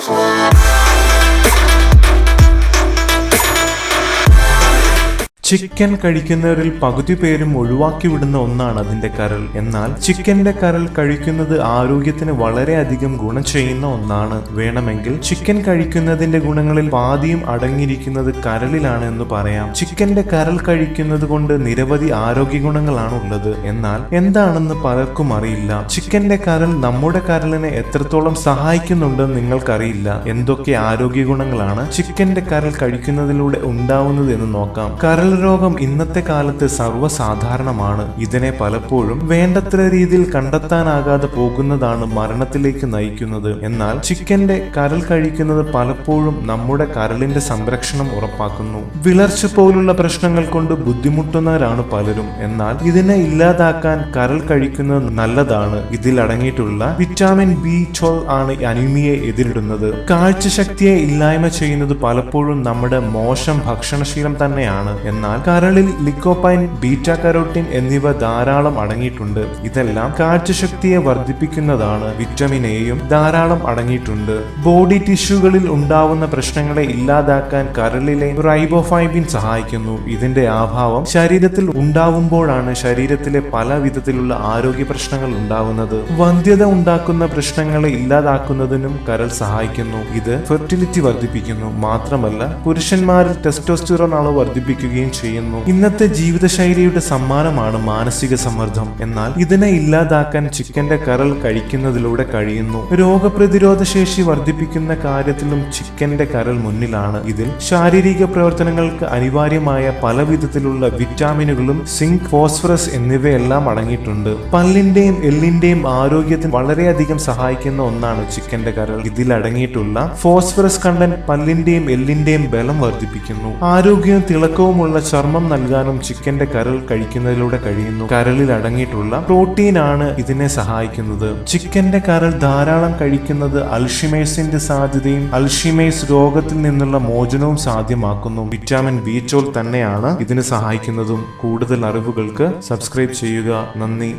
forever. Chicken കഴിക്കുന്നവരിൽ പകുതി പേരും ഒഴിവാക്കി വിടുന്ന ഒന്നാണ് അതിന്റെ കരൾ. എന്നാൽ ചിക്കന്റെ കരൾ കഴിക്കുന്നത് ആരോഗ്യത്തിന് വളരെയധികം ഗുണം ചെയ്യുന്ന ഒന്നാണ്. വേണമെങ്കിൽ ചിക്കൻ കഴിക്കുന്നതിന്റെ ഗുണങ്ങളിൽ പാതിയും അടങ്ങിയിരിക്കുന്നത് കരളിലാണ് എന്ന് പറയാം. ചിക്കന്റെ കരൾ കഴിക്കുന്നത് കൊണ്ട് നിരവധി ആരോഗ്യ ഗുണങ്ങളാണ് ഉള്ളത് എന്നാൽ എന്താണെന്ന് പലർക്കും അറിയില്ല. ചിക്കന്റെ കരൾ നമ്മുടെ കരളിനെ എത്രത്തോളം സഹായിക്കുന്നുണ്ടെന്ന് നിങ്ങൾക്കറിയില്ല. എന്തൊക്കെ ആരോഗ്യ ഗുണങ്ങളാണ് ചിക്കന്റെ കരൾ കഴിക്കുന്നതിലൂടെ ഉണ്ടാവുന്നത് എന്ന് നോക്കാം. കരൾ രോഗം ഇന്നത്തെ കാലത്ത് സർവസാധാരണമാണ്. ഇതിനെ പലപ്പോഴും വേണ്ടത്ര രീതിയിൽ കണ്ടെത്താനാകാതെ പോകുന്നതാണ് മരണത്തിലേക്ക് നയിക്കുന്നത്. എന്നാൽ ചിക്കന്റെ കരൽ കഴിക്കുന്നത് പലപ്പോഴും നമ്മുടെ കരളിന്റെ സംരക്ഷണം ഉറപ്പാക്കുന്നു. വിളർച്ച പോലുള്ള പ്രശ്നങ്ങൾ കൊണ്ട് ബുദ്ധിമുട്ടുന്നവരാണ് പലരും. എന്നാൽ ഇതിനെ ഇല്ലാതാക്കാൻ കരൽ കഴിക്കുന്നത് നല്ലതാണ്. ഇതിൽ അടങ്ങിയിട്ടുള്ള വിറ്റാമിൻ ബി ട്വൽവ് ആണ് അനീമിയെ എതിരിടുന്നത്. കാഴ്ചശക്തിയെ ഇല്ലായ്മ ചെയ്യുന്നത് പലപ്പോഴും നമ്മുടെ മോശം ഭക്ഷണശീലം തന്നെയാണ്. എന്നാൽ കരളിൽ ലിക്കോപൈൻ ബീറ്റ കരോട്ടിൻ എന്നിവ ധാരാളം അടങ്ങിയിട്ടുണ്ട്. ഇതെല്ലാം കാഴ്ചശക്തിയെ വർദ്ധിപ്പിക്കുന്നതാണ് വിറ്റമിൻ എയും ധാരാളം അടങ്ങിയിട്ടുണ്ട്. ബോഡി ടിഷ്യൂകളിൽ ഉണ്ടാവുന്ന പ്രശ്നങ്ങളെ ഇല്ലാതാക്കാൻ കരളിലെ റൈബോഫൈബിൻ സഹായിക്കുന്നു. ഇതിന്റെ അഭാവം ശരീരത്തിൽ ഉണ്ടാവുമ്പോഴാണ് ശരീരത്തിലെ പല വിധത്തിലുള്ള ആരോഗ്യ പ്രശ്നങ്ങൾ ഉണ്ടാവുന്നത്. വന്ധ്യത ഉണ്ടാക്കുന്ന പ്രശ്നങ്ങളെ ഇല്ലാതാക്കുന്നതിനും കരൾ സഹായിക്കുന്നു. ഇത് ഫെർട്ടിലിറ്റി വർദ്ധിപ്പിക്കുന്നു. മാത്രമല്ല പുരുഷന്മാരിൽ ടെസ്റ്റോസ്റ്റിറോൺ അളവ് വർദ്ധിപ്പിക്കുകയും ചെയ്യുന്നു. ഇന്നത്തെ ജീവിതശൈലിയുടെ സമ്മാനമാണ് മാനസിക സമ്മർദ്ദം. എന്നാൽ ഇതിനെ ഇല്ലാതാക്കാൻ ചിക്കന്റെ കരൾ കഴിക്കുന്നതിലൂടെ കഴിയുന്നു. രോഗപ്രതിരോധ ശേഷി വർദ്ധിപ്പിക്കുന്ന കാര്യത്തിലും ചിക്കന്റെ കരൾ മുന്നിലാണ്. ഇതിൽ ശാരീരിക പ്രവർത്തനങ്ങൾക്ക് അനിവാര്യമായ പല വിധത്തിലുള്ള വിറ്റാമിനുകളും സിങ്ക് ഫോസ്ഫറസ് എന്നിവയെല്ലാം അടങ്ങിയിട്ടുണ്ട്. പല്ലിന്റെയും എല്ലിന്റെയും ആരോഗ്യത്തിന് വളരെയധികം സഹായിക്കുന്ന ഒന്നാണ് ചിക്കന്റെ കരൾ. ഇതിൽ അടങ്ങിയിട്ടുള്ള ഫോസ്ഫറസ് കണ്ടന്റ് പല്ലിന്റെയും എല്ലിന്റെയും ബലം വർദ്ധിപ്പിക്കുന്നു. ആരോഗ്യവും തിളക്കവുമുള്ള ചർമ്മം നൽകാനും ചിക്കന്റെ കരൾ കഴിക്കുന്നതിലൂടെ കഴിയുന്നു. കരളിൽ അടങ്ങിയിട്ടുള്ള പ്രോട്ടീൻ ആണ് ഇതിനെ സഹായിക്കുന്നത്. ചിക്കന്റെ കരൾ ധാരാളം കഴിക്കുന്നത് അൽഷിമേഴ്സിന്റെ സാധ്യതയും അൽഷിമേഴ്സ് രോഗത്തിൽ നിന്നുള്ള മോചനവും സാധ്യമാക്കുന്നു. വിറ്റാമിൻ ബി ചോൾ തന്നെയാണ് ഇതിന് സഹായിക്കുന്നതും. കൂടുതൽ അറിവുകൾക്ക് സബ്സ്ക്രൈബ് ചെയ്യുക. നന്ദി.